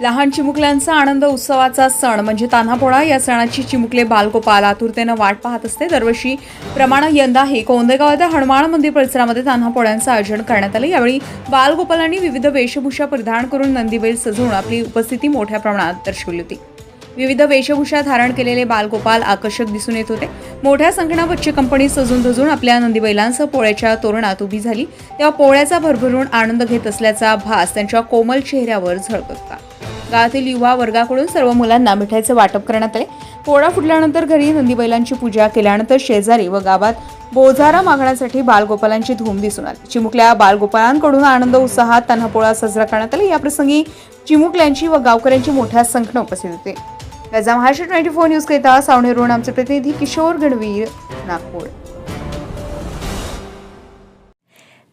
लहान चिमुकल्यांचा आनंद उत्सवाचा सण म्हणजे तान्हापोळा. या सणाची चिमुकले बालगोपाल आतुरतेनं वाट पाहत असते. दरवर्षी प्रमाणे यंदाही कोंदेगाव हनुमान मंदिर परिसरामध्ये तान्हापोळ्यांचं आयोजन करण्यात आलं. यावेळी बालगोपालांनी विविध वेशभूषा परिधान करून नंदीबैल सजवून आपली उपस्थिती मोठ्या प्रमाणात दर्शवली होती. विविध वेशभूषा धारण केलेले बालगोपाल आकर्षक दिसून येत होते. मोठ्या संख्येनं बच्चे कंपनी सजून धजून आपल्या नंदीबैलांसह पोळ्याच्या तोरणात उभी झाली. तेव्हा पोळ्याचा भरभरून आनंद घेत असल्याचा भास त्यांच्या कोमल चेहऱ्यावर झळकत होता. गावातील युवा वर्गाकडून सर्व मुलांना मिठाईचे वाटप करण्यात आले. पोळा फुटल्यानंतर घरी नंदीबैलांची पूजा केल्यानंतर शेजारी व गावात बोजारा मागण्यासाठी बालगोपालांची धूम दिसून आली. चिमुकल्या बालगोपालांकडून आनंद उत्साहात त्यांना पोळा साजरा करण्यात आला. याप्रसंगी चिमुकल्यांची व गावकऱ्यांची मोठ्या संख्येनं उपस्थित होते. गजा महाराष्ट्र ट्वेंटी फोर न्यूज करिता सावणेरून आमचे प्रतिनिधी किशोर गणवीर नागपूर.